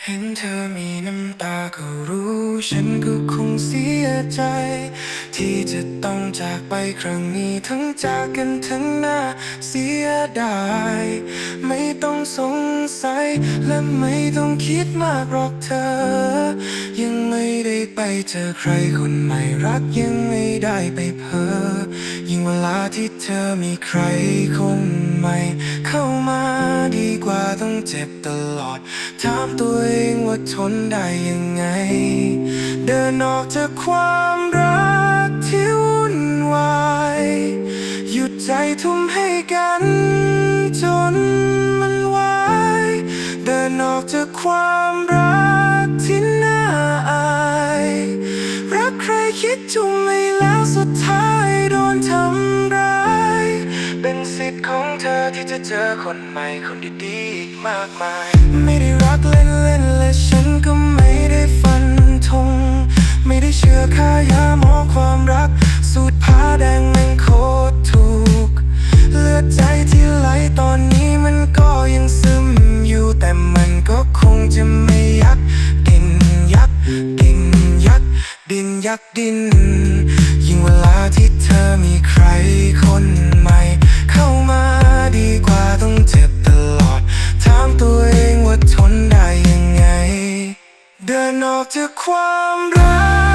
เห็นเธอมีน้ำตาก็รู้ ฉันก็คงเสียใจ ที่จะต้องจากไปครั้งนี้ทั้งจากกันทั้งหน้าเสียดาย ไม่ต้องสงสัย และไม่ต้องคิดมากหรอกเธอ ยังไม่ได้ไปเจอใครคนใหม่รักยังไม่ได้ไปเพ้อยิ่งเวลาที่เธอมีใครคน เจ็บตลอด ถามตัวเองว่าทนได้ยังไง เดินออกจากความรักที่วุ่นวาย หยุดใจทุ่มให้กันจนมันวาย เดินออกจากความรักที่น่าอาย รักใครคิดจุง จะเจอคนใหม่คนดีๆอีกมากมาย ไม่ได้รักเล่นๆและฉันก็ไม่ได้ฟันธงไม่ได้เชื่อค่ายาหมอความรัก สูตรผ้าแดงม่งโคตรถูก เลือดใจที่ไหลตอนนี้มันก็ยังซึมอยู่แต่มันก็คงจะไม่ยักดินยักดินยักดินยักดิน ยิ่งเวลาที่เธอมีใครคนใหม่ นออกจากความรัก